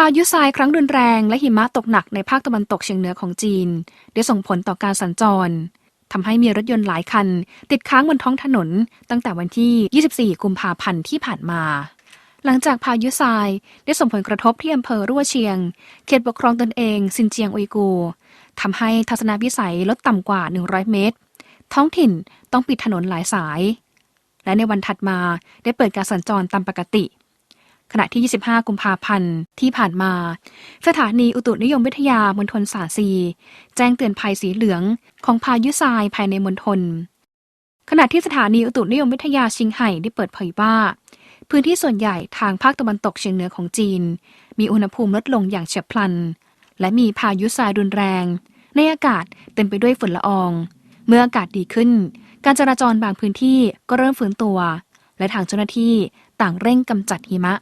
พายุทรายครั้งรุนแรงและหิมะตกหนักในภาคตะวันตกเฉียงเหนือของจีน ได้ส่งผลต่อการสัญจรทำให้มีรถยนต์หลายคัน ติดค้างบนท้องถนน ตั้งแต่วันที่ 24 กุมภาพันธ์ที่ผ่านมา หลังจากพายุทรายได้ส่งผลกระทบที่อำเภอรั่วเชียง เขตปกครองตนเองซินเจียงอุยกูทำให้ทัศนวิสัยลดต่ำกว่า 100 เมตร ท้องถิ่นต้องปิดถนนหลายสาย และในวันถัดมาได้เปิดการสัญจรตามปกติ ขณะที่ 25 กุมภาพันธ์ที่ผ่านมา สถานีอุตุนิยมวิทยามณฑลสาซี แจ้งเตือนภัยสีเหลืองของพายุทรายภายในมณฑลขณะที่สถานีอุตุนิยมวิทยาชิงไห่ได้เปิดเผยว่า พื้นที่ส่วนใหญ่ทางภาคตะวันตกเฉียงเหนือของจีน มีอุณหภูมิลดลงอย่างเฉียบพลัน และมีพายุทรายรุนแรง ในอากาศเต็มไปด้วยฝุ่นละออง เมื่ออากาศดีขึ้น การจราจรบางพื้นที่ก็เริ่มฟื้นตัว และทางเจ้าหน้าที่ต่างเร่งกำจัดหิมะ